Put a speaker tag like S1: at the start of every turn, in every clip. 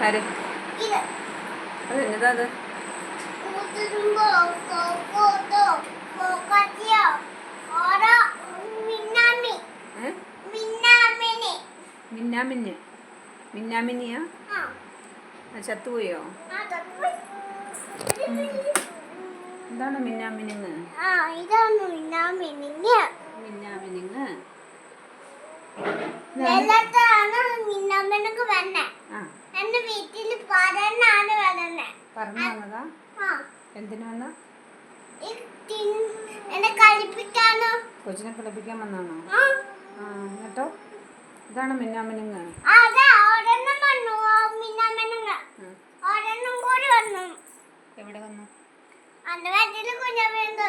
S1: ആര് അത് എന്നതാ അത്?
S2: മിന്നാമിനി. ആ,
S1: ചത്തുപോയോ?
S2: ഇതാണ്
S1: എന്താണ് മിന്നാമിനിങ്
S2: ആ ഇതാണ് മിന്നാമിനിങ്
S1: മിന്നാമിനിങ്
S2: വെള്ളത്താണ് മിന്നാമിനക്ക് വന്നെ.
S1: ആ.
S2: എന്റെ വീട്ടിൽ പറഞ്ഞാണ് വന്നത്
S1: പറഞ്ഞു വന്നതാ എന്തിനു വന്ന?
S2: എന്നെ കളിപ്പിക്കാനോ?
S1: കൊച്ചിനെ കളിപ്പിക്കാൻ വന്നാണോ എന്നിട്ടോ? ഇതാണ്
S2: മിന്നാമിനുങ്ങ? വന്നു മിന്നാമിനങ്ങ്.
S1: എവിടെ വന്നു?
S2: അന്റെ വീട്ടിൽ കുഞ്ഞമ്മയുണ്ട്.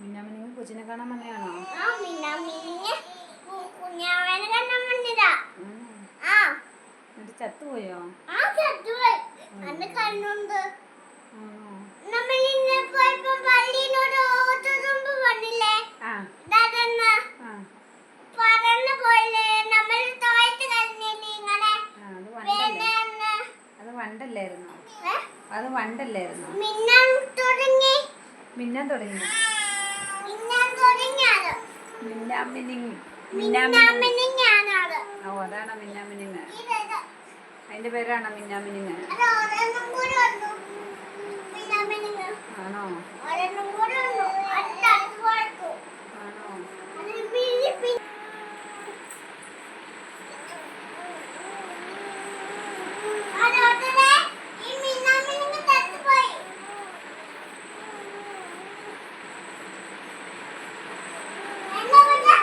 S1: മിന്നാമിനിങ് കൊച്ചിനെ കാണാൻ വന്നതാണോ
S2: ആ മിന്നാമിനിങ് കുഞ്ഞാവനെ കണ്ടാൻ വന്നതാ
S1: ആണോ?
S2: ആ
S1: എന്നിട്ട് ചത്തുപോയോ?
S2: ആ ചത്തുപോയി. അന്ന് കണ്ണുണ്ട്. നമ്മൾ ഇന്ന് പോയപ്പോ പള്ളിനോട് ഓട്ടതുമ്പ് വന്നില്ലേ?
S1: ആ.
S2: പറന്ന് പോയില്ലേ? നമ്മൾ തോയത്ത് കഴിഞ്ഞില്ലേ ഇങ്ങനെ?
S1: അത്
S2: വണ്ടല്ലായിരുന്നു
S1: അത് വണ്ടല്ലായിരുന്നു? അത്
S2: മിന്നാൻ തുടങ്ങി.
S1: മിന്നാൻ തുടങ്ങി.
S2: മിന്നം തുടങ്ങിയത്
S1: മിന്നാമിനിങ്. മിന്നാമിനിങ്
S2: ഞാനാണ്
S1: ഓ അതാണ് മിന്നാമിനിങ്.
S2: ഇത്.
S1: അതിന്റെ പേരാണ്
S2: മിന്നാമിനിന്ന്
S1: ആണോ
S2: ഒരെണ്ണം കൂടി വന്നു അടുത്ത അടുത്ത് പോയപ്പോ
S1: ആണോ
S2: അത് പിരി പിരി അതോടനെ ഈ മിന്നാമിനിങ് തട്ടുപോയി എന്നാ പറ്റാ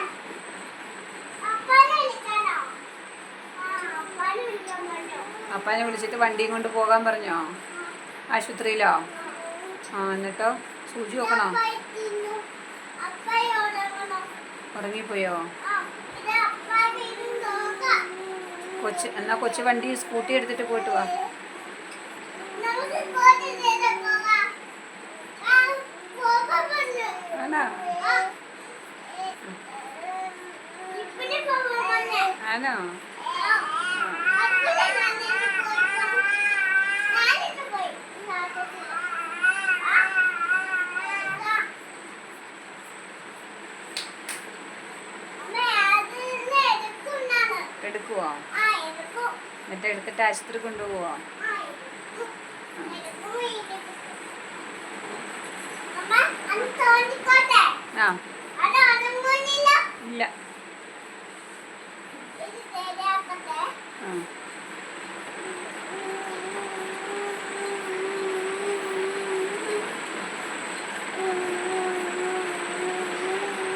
S2: അപ്പാനെ വിളിക്കാനോ ആ അപ്പാനെ വിളിക്കാൻ പറഞ്ഞോ
S1: അപ്പാനെ വിളിച്ചിട്ട് വണ്ടിയും കൊണ്ട് പോകാൻ പറഞ്ഞോ? ആശുപത്രിയിലോ? ആ എന്നിട്ടോ? സൂചി
S2: ഓടണോ
S1: ഉറങ്ങിപ്പോയോ? കൊച്ച് എന്നാ കൊച്ചു വണ്ടി സ്കൂട്ടി എടുത്തിട്ട് പോയിട്ട് വാ. ആണോ? എന്നിട്ട് എടുത്തിട്ട് ആശുപത്രി കൊണ്ടുപോവോ?
S2: ആ,
S1: ഇല്ല.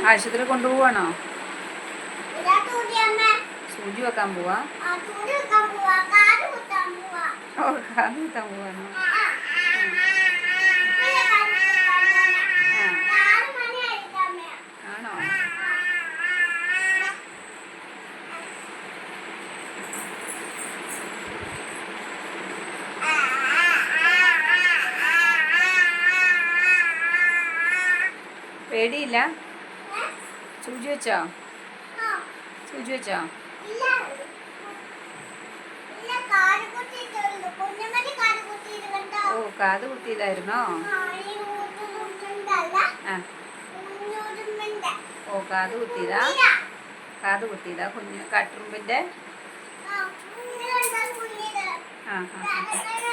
S1: ആശുപത്രി കൊണ്ടുപോവാണോ? സൂചി വെക്കാൻ പോവാ ഓ കാത് കുത്താൻ പോവാണോ. ആണോ പേടിയില്ല? സൂചി വെച്ചോ? സൂചി വെച്ചോ? ഓ കാത് കുത്തിയതായിരുന്നോ. ഓ കാത് കുത്തിയതാ. കാത് കുത്തിയതാ കുഞ്ഞ് കാട്ടുറുമ്പിന്റെ?
S2: ആ,
S1: ആ